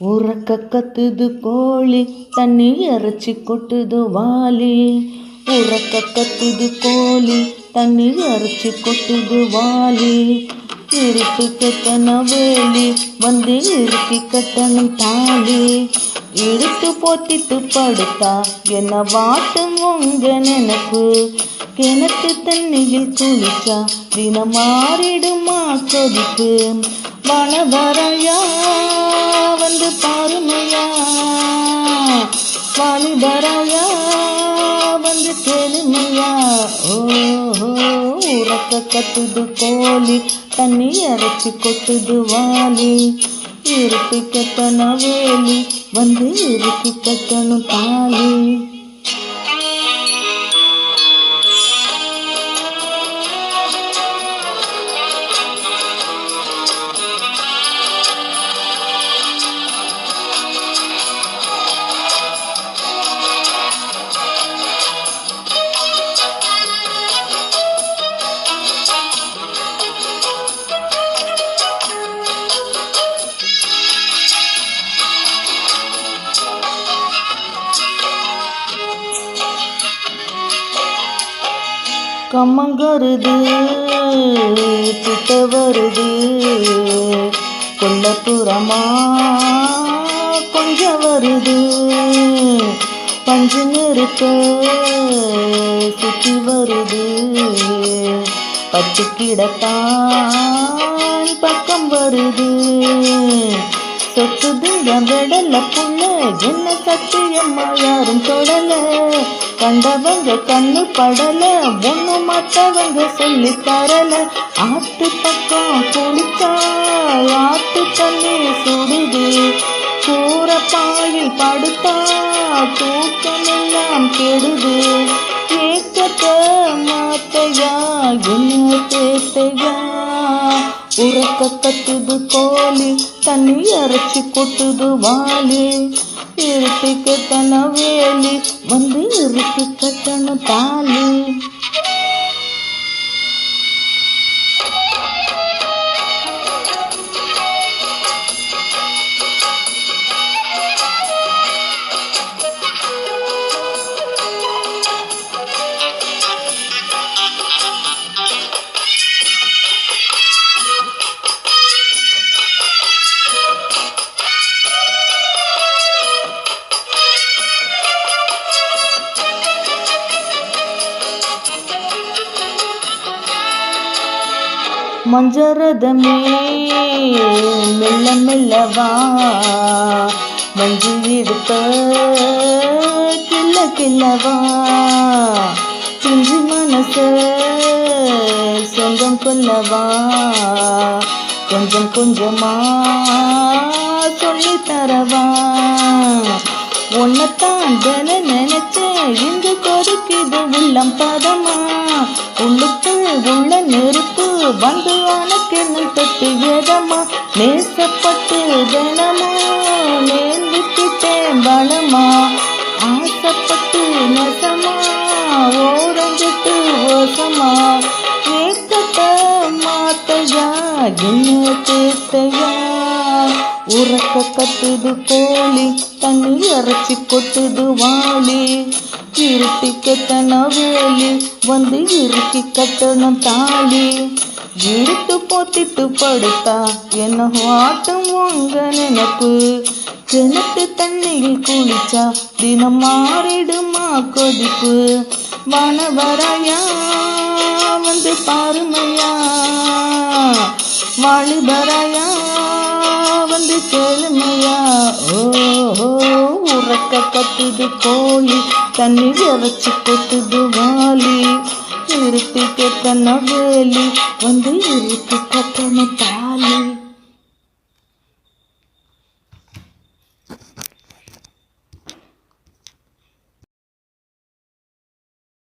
உறக்க கத்துது கோழி தண்ணி அரைச்சி கொட்டுது வாலி உறக்க கத்துது கோழி தண்ணி அரைச்சி கொட்டுது வாலி இருட்டு கட்டண வேலி வந்து இறுக்கி கட்டணும் தாலி. இழுத்து போத்திட்டு படுத்தா என்ன வாட்டும் உங்க நினப்பு? கிணத்து தண்ணியில் குளிச்சா தினம் மாறிடுமா கொதிப்பு? வனபரையா வந்து பாருமையா? வாலிபரையா வந்து கேளுமையா? ஓஹோ. உறக்க கத்துது கோழி தண்ணி அரைச்சி கொட்டுது வாலி இருட்டி கட்டண வேலி வந்து இறுக்கி கட்டணும் தாலி. கம்மங்கருது கிட்ட வருது. கொல்லப்புறமா கொஞ்சம் வருது. பஞ்சு நெருப்ப சுற்றி வருது. பத்து கிடத்தான் பக்கம் வருது. சொத்துது என் விடல புள்ள என்ன சத்தியம்மா யாரும் தொடல. கண்டவங்க கண்ணு படல. ஒண்ணு மற்றவங்க சொல்லி தரல. ஆத்து பக்கம் குளித்தா ஆத்து தண்ணி சுடுது. கூற பாயில் படுத்தா தூக்கம் எல்லாம் கெடுது. ஏக்கத்தை மாத்தையா? என்ன தேத்தையா உறக்க கத்துது கோழி தண்ணி அரைச்சி கொட்டுது வாலி இருட்டி கட்டண வேலி வந்து இருட்டி கட்டண தாலி. மஞ்சரதமே மெல்ல மெல்லவா மஞ்சு எடுத்த கிள்ள கிள்ளவா. பிஞ்சு மனச சொந்தம் கொல்லவா கொஞ்சம் கொஞ்சமா சொல்லி தரவா. உன்னைத்தான் தின நினைச்சேன் இங்கு கொடுக்குது உள்ளம் பதம் வந்து உனக்கு தொட்டு எதமா நேசப்பட்டு தினமா நேர்ந்துக்கிட்டேன் பலமா ஆசைப்பட்டு நெசமா? ஓரஞ்சிட்டு ஓசமா? ஏக்கத்த மாத்தையா? என்ன தேத்தையா உறக்க கத்துது கோழி தண்ணி அரைச்சி கொட்டுது வாளி. இருட்டி கட்டண வேலி வந்து இறுக்கி கட்டணம் தாலி இழுத்து போத்திட்டு படுத்தா என்ன ஆட்டம் உங்க நினைப்பு. கிணத்து தண்ணியில் குளிச்சா தினம் மாறிடுமா கொதிப்பு. வானவரையா வந்து பாருமையா. வாலிபரையா வந்து கேளுமையா. ஓஹோ உறக்க கத்துது கோழி தண்ணி இறச்சி கொத்துது வாலி. இருட்டி கட்டண வேலி வந்து இருட்டி கட்டண தாலி